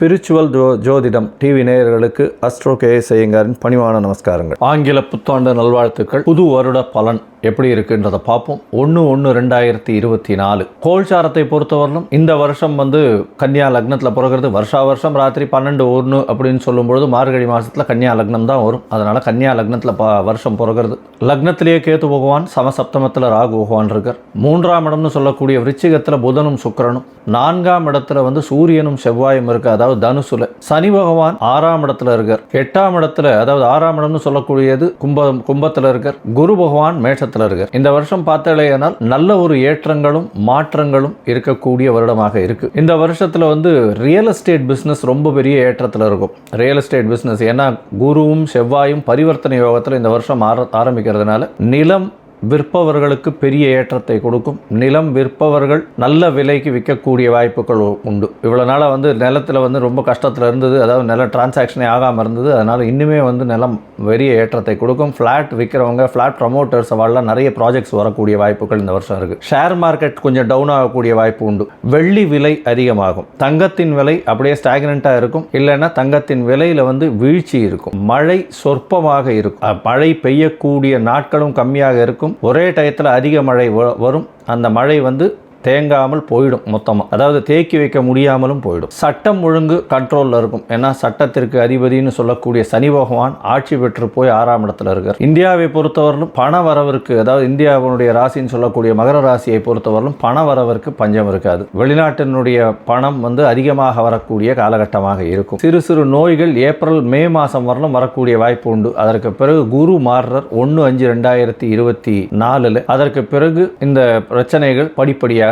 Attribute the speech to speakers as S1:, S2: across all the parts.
S1: Spiritual ஜோ ஜோதிடம் TV நேயர்களுக்கு அஸ்ட்ரோ கே ஐயங்காரின் பணிவான நமஸ்காரங்கள். ஆங்கில புத்தாண்டு நல்வாழ்த்துக்கள். புது வருட பலன். எப்படி இருக்குன்றதை பார்ப்போம். ஒன்று ஒன்று ரெண்டாயிரத்தி இருபத்தி நாலு. கோல்சாரத்தை பொறுத்தவரையிலும் இந்த வருஷம் வந்து கன்னியா லக்னத்தில் பிறகுறது. வருஷா வருஷம் ராத்திரி பன்னெண்டு ஒன்று அப்படின்னு சொல்லும்பொழுது மார்கழி மாதத்தில் கன்னியா லக்னம் தான் வரும். அதனால் கன்னியா லக்னத்தில் ப வருஷம் பிறகுறது. லக்னத்திலேயே கேத்து பகவான் சமசப்தமத்தில் ராகு பகவான் இருக்கார். மூன்றாம் இடம்னு சொல்லக்கூடிய விருச்சிகத்தில் புதனும் சுக்கரனும். நான்காம் இடத்துல வந்து சூரியனும் செவ்வாயும் இருக்கு அதாவது தனுசுல. சனி பகவான் ஆறாம் இடத்துல இருக்கார். எட்டாம் இடத்துல அதாவது ஆறாம் இடம்னு சொல்லக்கூடியது கும்பம் கும்பத்தில் இருக்கார். குரு பகவான் மேஷத்தில் இருக்கார். இந்த வருஷம் பார்த்தாலேயானால் நல்ல ஒரு ஏற்றங்களும் மாற்றங்களும் இருக்கக்கூடிய வருடமாக இருக்கு. இந்த வருஷத்துல வந்து ரியல் எஸ்டேட் பிஸ்னஸ் ரொம்ப பெரிய ஏற்றத்தில் இருக்கும். ரியல் எஸ்டேட் பிஸ்னஸ் ஏன்னா குருவும் செவ்வாயும் பரிவர்த்தனை யோகத்தில் இந்த வருஷம் ஆர ஆரம்பிக்கிறதுனால நிலம் விற்பவர்களுக்கு பெரிய ஏற்றத்தை கொடுக்கும். நிலம் விற்பவர்கள் நல்ல விலைக்கு விற்கக்கூடிய வாய்ப்புகள் உண்டு. இவ்வளோ நாளாக வந்து நிலத்தில் வந்து ரொம்ப கஷ்டத்தில் இருந்தது. அதாவது நில டிரான்சாக்ஷனே ஆகாமல் இருந்தது. அதனால் இன்னுமே வந்து நிலம் பெரிய ஏற்றத்தை கொடுக்கும். ஃப்ளாட் விற்கிறவங்க ஃப்ளாட் ப்ரமோட்டர்ஸ் அவெல்லாம் நிறைய ப்ராஜெக்ட்ஸ் வரக்கூடிய வாய்ப்புகள் இந்த வருஷம் இருக்குது ஷேர் மார்க்கெட் கொஞ்சம் டவுன் ஆகக்கூடிய வாய்ப்பு உண்டு. வெள்ளி விலை அதிகமாகும். தங்கத்தின் விலை அப்படியே ஸ்டாக்னண்ட்டாக இருக்கும். இல்லைன்னா தங்கத்தின் விலையில் வந்து வீழ்ச்சி இருக்கும். மழை சொற்பமாக இருக்கும். மழை பெய்யக்கூடிய நாட்களும் கம்மியாக இருக்கும். ஒரே டயத்தில் அதிக மழை வ- வரும். அந்த மழை வந்து தேங்காமல் போயிடும் மொத்தமாக அதாவது தேக்கி வைக்க முடியாமலும் போயிடும். சட்டம் ஒழுங்கு கண்ட்ரோலில் இருக்கும். ஏன்னா சட்டத்திற்கு அதிபதினு சொல்லக்கூடிய சனி பகவான் ஆட்சி பெற்று போய் ஆறாம் இடத்துல இருக்கார். இந்தியாவை பொறுத்தவரையிலும் பண வரவிற்கு அதாவது இந்தியாவினுடைய ராசின்னு சொல்லக்கூடிய மகர ராசியை பொறுத்தவரையிலும் பண வரவிற்கு பஞ்சம் இருக்காது. வெளிநாட்டினுடைய பணம் வந்து அதிகமாக வரக்கூடிய காலகட்டமாக இருக்கும். சிறு சிறு நோய்கள் ஏப்ரல் மே மாதம் வரலும் வரக்கூடிய வாய்ப்பு உண்டு. அதற்கு பிறகு குரு மாறுறர். ஒன்று அஞ்சு ரெண்டாயிரத்தி இருபத்தி நாலில். அதற்கு பிறகு இந்த பிரச்சனைகள் படிப்படியாக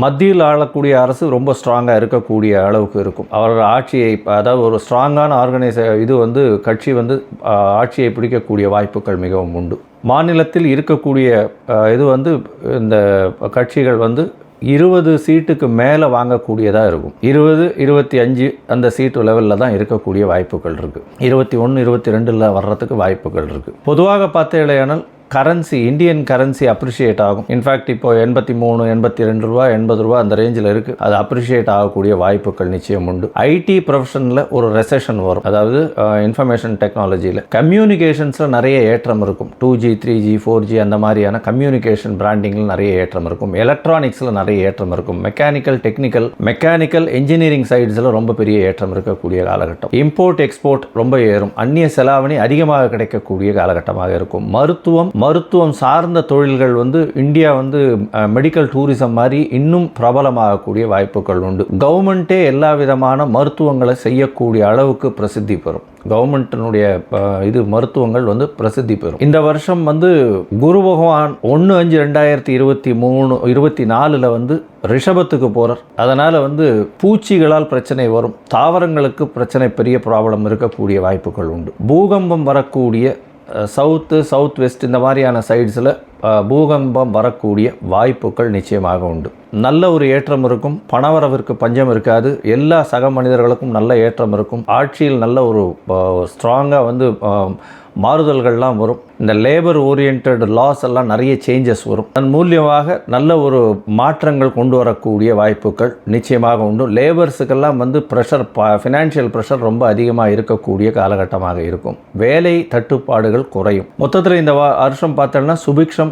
S1: மத்தியில் ஆளக்கூடிய அரசு ரொம்ப ஸ்ட்ராங்காக இருக்கக்கூடிய அளவுக்கு இருக்கும். அவர்கள் ஆட்சியை அதாவது ஒரு ஸ்ட்ராங்கான ஆர்கனைச இது வந்து கட்சி வந்து ஆட்சியை பிடிக்கக்கூடிய வாய்ப்புகள் மிகவும் உண்டு. மாநிலத்தில் இருக்கக்கூடிய இது வந்து இந்த கட்சிகள் வந்து இருபது சீட்டுக்கு மேலே வாங்கக்கூடியதாக இருக்கும். இருபது இருபத்தி அஞ்சு அந்த சீட்டு லெவலில் தான் இருக்கக்கூடிய வாய்ப்புகள் இருக்குது இருபத்தி ஒன்று இருபத்தி ரெண்டில் வர்றதுக்கு வாய்ப்புகள் இருக்குது பொதுவாக பார்த்தீங்களேனால் கரன்சி இந்தியன் கரன்சி அப்ரிஷியேட் ஆகும். இன்ஃபேக்ட் இப்போ எண்பத்தி மூணு எண்பத்தி ரெண்டு ரூபா எண்பது ரூபா அந்த ரேஞ்சில் இருக்குது அது அப்ரிஷியேட் ஆகக்கூடிய வாய்ப்புகள் நிச்சயம் உண்டு. ஐடி ப்ரொஃபஷனில் ஒரு ரெசெஷன் வரும். அதாவது இன்ஃபர்மேஷன் டெக்னாலஜியில் கம்யூனிகேஷன்ஸில் நிறைய ஏற்றம் இருக்கும். Two G three G four G அந்த மாதிரியான கம்யூனிகேஷன் பிராண்டிங்கில் நிறைய ஏற்றம் இருக்கும். எலக்ட்ரானிக்ஸில் நிறைய ஏற்றம் இருக்கும். மெக்கானிக்கல் டெக்னிக்கல் மெக்கானிக்கல் இன்ஜினியரிங் சைட்ஸில் ரொம்ப பெரிய ஏற்றம் இருக்கக்கூடிய காலகட்டம். இம்போர்ட் எக்ஸ்போர்ட் ரொம்ப ஏறும். அந்நிய செலாவணி அதிகமாக கிடைக்கக்கூடிய காலகட்டமாக இருக்கும். மருத்துவம் மருத்துவம் சார்ந்த தொழில்கள் வந்து இந்தியா வந்து மெடிக்கல் டூரிசம் மாதிரி இன்னும் பிரபலமாகக்கூடிய வாய்ப்புகள் உண்டு. கவர்மெண்ட்டே எல்லா விதமான மருத்துவங்களை செய்யக்கூடிய அளவுக்கு பிரசித்தி பெறும். கவர்மெண்ட்டினுடைய இது மருத்துவங்கள் வந்து பிரசித்தி பெறும். இந்த வருஷம் வந்து குரு பகவான் ஒன்று அஞ்சு ரெண்டாயிரத்தி இருபத்தி மூணு இருபத்தி நாலில் வந்து ரிஷபத்துக்கு போகிறார் அதனால் வந்து பூச்சிகளால் பிரச்சனை வரும். தாவரங்களுக்கு பிரச்சனை பெரிய ப்ராப்ளம் இருக்கக்கூடிய வாய்ப்புகள் உண்டு. பூகம்பம் வரக்கூடிய சவுத்து சவுத் வெஸ்ட் இந்த மாதிரியான சைட்ஸில் பூகம்பம் வரக்கூடிய வாய்ப்புகள் நிச்சயமாக உண்டு. நல்ல ஒரு ஏற்றம் இருக்கும் பணவரவிற்கு பஞ்சம் இருக்காது எல்லா சக மனிதர்களுக்கும் நல்ல ஏற்றம் இருக்கும் ஆட்சியில் நல்ல ஒரு ஸ்ட்ராங்காக வந்து மாறுதல்கள்லாம் வரும். இந்த லேபர் ஓரியன்ட் லாஸ் எல்லாம் நிறைய சேஞ்சஸ் வரும். அதன் மூலியமாக நல்ல ஒரு மாற்றங்கள் கொண்டு வரக்கூடிய வாய்ப்புகள் நிச்சயமாக உண்டு. லேபர்ஸுக்கெல்லாம் வந்து ப்ரெஷர் ஃபினான்ஷியல் ப்ரெஷர் ரொம்ப அதிகமாக இருக்கக்கூடிய காலகட்டமாக இருக்கும். வேலை தட்டுப்பாடுகள் குறையும். மொத்தத்தில் இந்த வா- வருஷம் பார்த்தோம்னா சுபிக்ஷம்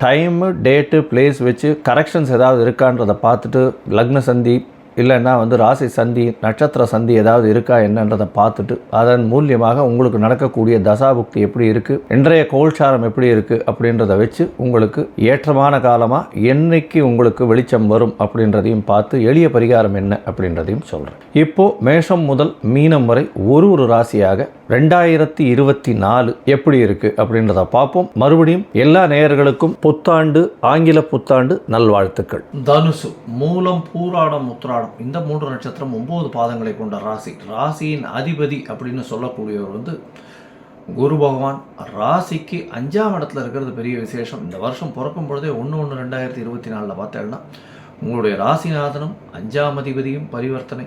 S1: டைமு டேட்டு பிளேஸ் வச்சு கரெக்ஷன்ஸ் ஏதாவது இருக்கான்றதை பார்த்துட்டு லக்ன சந்தி இல்லைன்னா வந்து ராசி சந்தி நட்சத்திர சந்தி ஏதாவது இருக்கா என்னன்றதை பார்த்துட்டு அதன் மூலியமாக உங்களுக்கு நடக்கக்கூடிய தசாபுக்தி எப்படி இருக்குது இன்றைய கோல்சாரம் எப்படி இருக்குது அப்படின்றத வச்சு உங்களுக்கு ஏற்றமான காலமாக என்னைக்கு உங்களுக்கு வெளிச்சம் வரும் அப்படின்றதையும் பார்த்து எளிய பரிகாரம் என்ன அப்படின்றதையும் சொல்கிறேன் இப்போது மேஷம் முதல் மீனம் வரை ஒரு ஒரு ராசியாக ரெண்டாயிரத்தி இருபத்தி நாலு எப்படி இருக்குது அப்படின்றத பார்ப்போம். மறுபடியும் எல்லா நேயர்களுக்கும் புத்தாண்டு ஆங்கில புத்தாண்டு நல்வாழ்த்துக்கள். தனுசு மூலம் பூராடம் நட்சத்திரம் இந்த மூன்று நட்சத்திரம் ஒன்பது பாதங்களை கொண்ட ராசி. ராசியின் அதிபதி அப்படின்னு சொல்லக்கூடியவர் வந்து குரு பகவான். ராசிக்கு அஞ்சாம் இடத்துல இருக்கிறது பெரிய விசேஷம். இந்த வருஷம் பிறக்கும் பொழுதே ஒன்று ஒன்று ரெண்டாயிரத்தி இருபத்தி நாலில் பார்த்தேன்னா உங்களுடைய ராசிநாதனும் அஞ்சாம் அதிபதியும் பரிவர்த்தனை.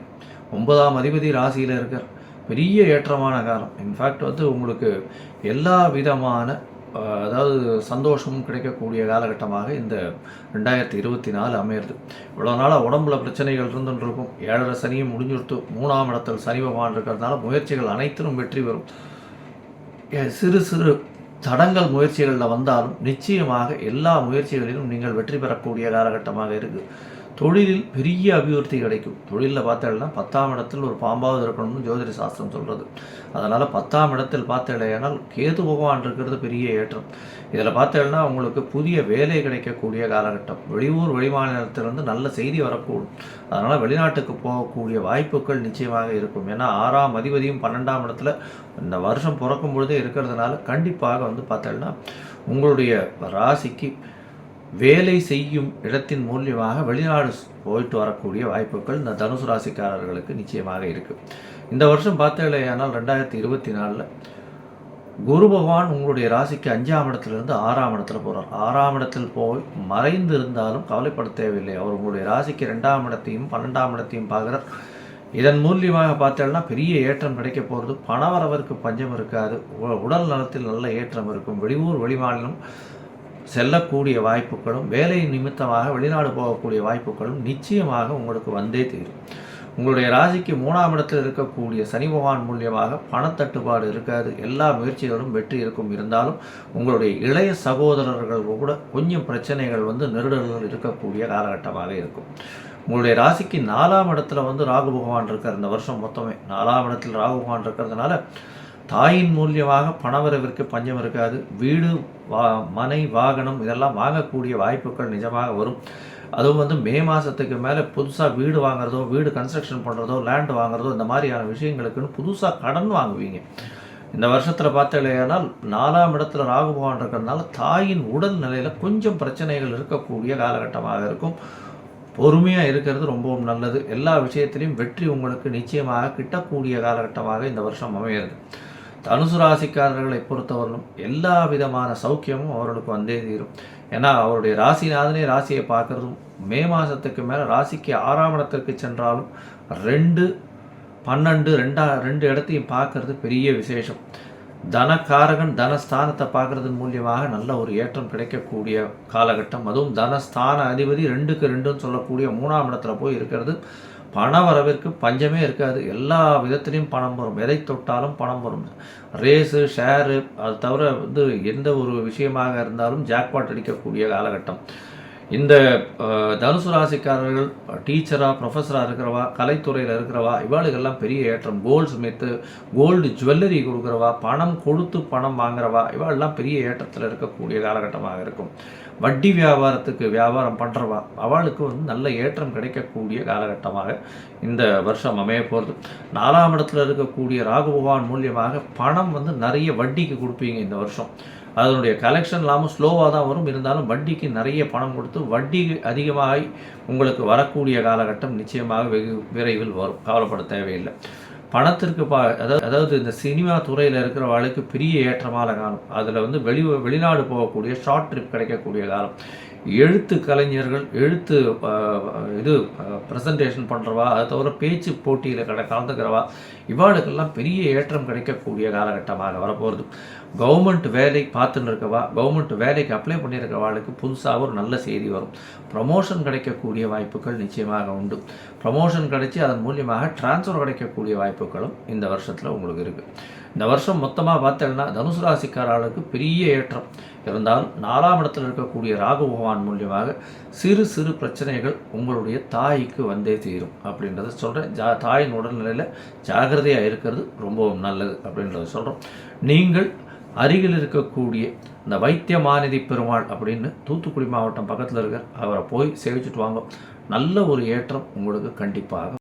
S1: ஒன்பதாம் அதிபதி ராசியில் இருக்கார். பெரிய ஏற்றமான காலம். இன்ஃபேக்ட் வந்து உங்களுக்கு எல்லா விதமான அதாவது சந்தோஷமும் கிடைக்கக்கூடிய காலகட்டமாக இந்த ரெண்டாயிரத்தி இருபத்தி நாலு அமையிறது. இவ்வளோ நாளாக உடம்புல பிரச்சனைகள் இருந்துருக்கும் இருக்கும். ஏழரை சனியும் முடிஞ்சுடுத்து மூணாம் இடத்தில் சனி பகவான் இருக்கிறதுனால முயற்சிகள் அனைத்திலும் வெற்றி பெறும். ஏ, சிறு சிறு தடங்கள் முயற்சிகளில் வந்தாலும் நிச்சயமாக எல்லா முயற்சிகளிலும் நீங்கள் வெற்றி பெறக்கூடிய காலகட்டமாக இருக்குது தொழிலில் பெரிய அபிவிருத்தி கிடைக்கும். தொழிலில் பார்த்தேன்னா பத்தாம் இடத்தில் ஒரு பாம்பாவது இருக்கணும்னு ஜோதிட சாஸ்திரம் சொல்கிறது அதனால் பத்தாம் இடத்தில் பார்த்தேனால் கேது பகவான் இருக்கிறது பெரிய ஏற்றம். இதில் பார்த்தேன்னா அவங்களுக்கு புதிய வேலை கிடைக்கக்கூடிய காலகட்டம். வெளியூர் வெளிமாநிலத்திலிருந்து நல்ல செய்தி வரக்கூடும். அதனால் வெளிநாட்டுக்கு போகக்கூடிய வாய்ப்புகள் நிச்சயமாக இருக்கும். ஏன்னா ஆறாம் அதிபதியும் பன்னெண்டாம் இடத்துல இந்த வருஷம் பிறக்கும் பொழுதே இருக்கிறதுனால கண்டிப்பாக வந்து பார்த்தேன்னா உங்களுடைய ராசிக்கு வேலை செய்யும் இடத்தின் மூலியமாக வெளிநாடு போயிட்டு வரக்கூடிய வாய்ப்புகள் இந்த தனுசு ராசிக்காரர்களுக்கு நிச்சயமாக இருக்குது இந்த வருஷம் பார்த்தீங்களேயானால் ரெண்டாயிரத்தி இருபத்தி நாலில் குரு பகவான் உங்களுடைய ராசிக்கு அஞ்சாம் இடத்துலேருந்து ஆறாம் இடத்துல போகிறார் ஆறாம் இடத்தில் போய் மறைந்து இருந்தாலும் கவலைப்பட தேவையில்லை. அவர் உங்களுடைய ராசிக்கு ரெண்டாம் இடத்தையும் பன்னெண்டாம் இடத்தையும் பார்க்குறார். இதன் மூலியமாக பார்த்தோம்னா பெரிய ஏற்றம் கிடைக்க போகிறது பணவரவருக்கு பஞ்சம் இருக்காது. உ- உடல் நலத்தில் நல்ல ஏற்றம் இருக்கும். வெளியூர் வெளிமாநிலம் செல்லக்கூடிய வாய்ப்புகளும் வேலை நிமித்தமாக வெளிநாடு போகக்கூடிய வாய்ப்புகளும் நிச்சயமாக உங்களுக்கு வந்தே தீரும். உங்களுடைய ராசிக்கு மூணாம் இடத்தில் இருக்கக்கூடிய சனி பகவான் மூலியமாக பணத்தட்டுப்பாடு இருக்காது எல்லா முயற்சிகளும் வெற்றி இருக்கும். இருந்தாலும் உங்களுடைய இளைய சகோதரர்கள் கூட கொஞ்சம் பிரச்சனைகள் வந்து நெருடல்கள் இருக்கக்கூடிய காலகட்டமாக இருக்கும். உங்களுடைய ராசிக்கு நாலாம் இடத்துல வந்து ராகு பகவான் இருக்கார். இந்த வருஷம் மொத்தமே நாலாம் இடத்தில் ராகு பகவான் இருக்கிறதுனால தாயின் மூலியமாக பணவரவிற்கு பஞ்சம் இருக்காது. வீடு வா மனை வாகனம் இதெல்லாம் வாங்கக்கூடிய வாய்ப்புகள் நிஜமாக வரும். அதுவும் வந்து மே மாதத்துக்கு மேலே புதுசாக வீடு வாங்குறதோ வீடு கன்ஸ்ட்ரக்ஷன் பண்ணுறதோ லேண்ட் வாங்குறதோ இந்த மாதிரியான விஷயங்களுக்குன்னு புதுசாக கடன் வாங்குவீங்க. இந்த வருஷத்தில் பார்த்தீங்கன்னா நாலாம் இடத்துல ராகு பகவான் இருக்கிறதுனால தாயின் உடல் நிலையில் கொஞ்சம் பிரச்சனைகள் இருக்கக்கூடிய காலகட்டமாக இருக்கும். பொறுமையாக இருக்கிறது ரொம்பவும் நல்லது. எல்லா விஷயத்திலையும் வெற்றி உங்களுக்கு நிச்சயமாக கிட்டக்கூடிய காலகட்டமாக இந்த வருஷம் அமையிறது. தனுசு ராசிக்காரர்களை பொறுத்தவரையிலும் எல்லா விதமான சௌக்கியமும் அவர்களுக்கு வந்தே தீரும். ஏன்னா அவருடைய ராசிநாதனே ராசியை பார்க்குறதும் மே மாதத்துக்கு மேலே ராசிக்கு ஆறாம் இடத்திற்கு சென்றாலும் ரெண்டு பன்னெண்டு ரெண்டா ரெண்டு இடத்தையும் பார்க்கறது பெரிய விசேஷம். தனக்காரகன் தனஸ்தானத்தை பார்க்குறதன் மூலியமாக நல்ல ஒரு ஏற்றம் கிடைக்கக்கூடிய காலகட்டம். அதுவும் தனஸ்தான அதிபதி ரெண்டுக்கு ரெண்டுன்னு சொல்லக்கூடிய மூணாம் இடத்துல போய் இருக்கிறது. பண வரவிற்கு பஞ்சமே இருக்காது. எல்லா விதத்துலேயும் பணம் வரும். எதை தொட்டாலும் பணம் வரும். ரேஸு ஷேரு அது தவிர வந்து எந்த ஒரு விஷயமாக இருந்தாலும் ஜாக்பாட் அடிக்கக்கூடிய காலகட்டம். இந்த தனுசு ராசிக்காரர்கள் டீச்சராக ப்ரொஃபஸராக இருக்கிறவா கலைத்துறையில் இருக்கிறவா இவாளுகள்லாம் பெரிய ஏற்றம். கோல்டு ஸ்மித்து கோல்டு ஜுவல்லரி கொடுக்குறவா பணம் கொடுத்து பணம் வாங்குறவா இவாளெல்லாம் பெரிய ஏற்றத்தில் இருக்கக்கூடிய காலகட்டமாக இருக்கும். வட்டி வியாபாரத்துக்கு வியாபாரம் பண்ணுறவா அவளுக்கு வந்து நல்ல ஏற்றம் கிடைக்கக்கூடிய காலகட்டமாக இந்த வருஷம் அமைய போகிறது நாலாம் இடத்துல இருக்கக்கூடிய ராகு பகவான் மூலியமாக பணம் வந்து நிறைய வட்டிக்கு கொடுப்பீங்க இந்த வருஷம். அதனுடைய கலெக்ஷன் இல்லாமல் ஸ்லோவாக தான் வரும். இருந்தாலும் வட்டிக்கு நிறைய பணம் கொடுத்து வட்டி அதிகமாகி உங்களுக்கு வரக்கூடிய காலகட்டம் நிச்சயமாக வெகு விரைவில் வரும். கவலைப்பட தேவையில்லை. பணத்திற்கு பா அதாவது அதாவது இந்த சினிமா துறையில் இருக்கிற வாழ்க்கை பெரிய ஏற்றமான காலம். அதில் வந்து வெளி வெளிநாடு போகக்கூடிய ஷார்ட் ட்ரிப் கிடைக்கக்கூடிய காலம். எழுத்து கலைஞர்கள் எழுத்து இது ப்ரெசன்டேஷன் பண்ணுறவா அது தவிர பேச்சு போட்டியில் கலந்துக்கிறவா இவாளுக்கெல்லாம் பெரிய ஏற்றம் கிடைக்கக்கூடிய காலகட்டமாக வரப்போகிறது கவர்மெண்ட் வேலை பார்த்துன்னு இருக்கவா கவர்மெண்ட் வேலைக்கு அப்ளை பண்ணியிருக்கவாளுக்கு புதுசாக ஒரு நல்ல செய்தி வரும். ப்ரமோஷன் கிடைக்கக்கூடிய வாய்ப்புகள் நிச்சயமாக உண்டு. ப்ரமோஷன் கிடைச்சி அதன் மூலியமாக ட்ரான்ஸ்ஃபர் கிடைக்கக்கூடிய வாய்ப்புகளும் இந்த வருஷத்தில் உங்களுக்கு இருக்குது இந்த வருஷம் மொத்தமாக பார்த்தீங்கன்னா தனுசு ராசிக்காரர்களுக்கு பெரிய ஏற்றம். இருந்தாலும் நாலாம் இடத்தில் இருக்கக்கூடிய ராகு பகவான் மூலியமாக சிறு சிறு பிரச்சனைகள் உங்களுடைய தாய்க்கு வந்தே தீரும் அப்படின்றத சொல்கிறேன் ஜா தாயின் உடல்நிலையில் ஜாகிரதையாக இருக்கிறது ரொம்பவும் நல்லது அப்படின்றத சொல்கிறோம் நீங்கள் அருகில் இருக்கக்கூடிய இந்த வைத்தியமாநிதி பெருமாள் அப்படின்னு தூத்துக்குடி மாவட்டம் பக்கத்தில் இருக்கிற அவரை போய் சேவிச்சுட்டு வாங்க. நல்ல ஒரு ஏற்றம் உங்களுக்கு கண்டிப்பாக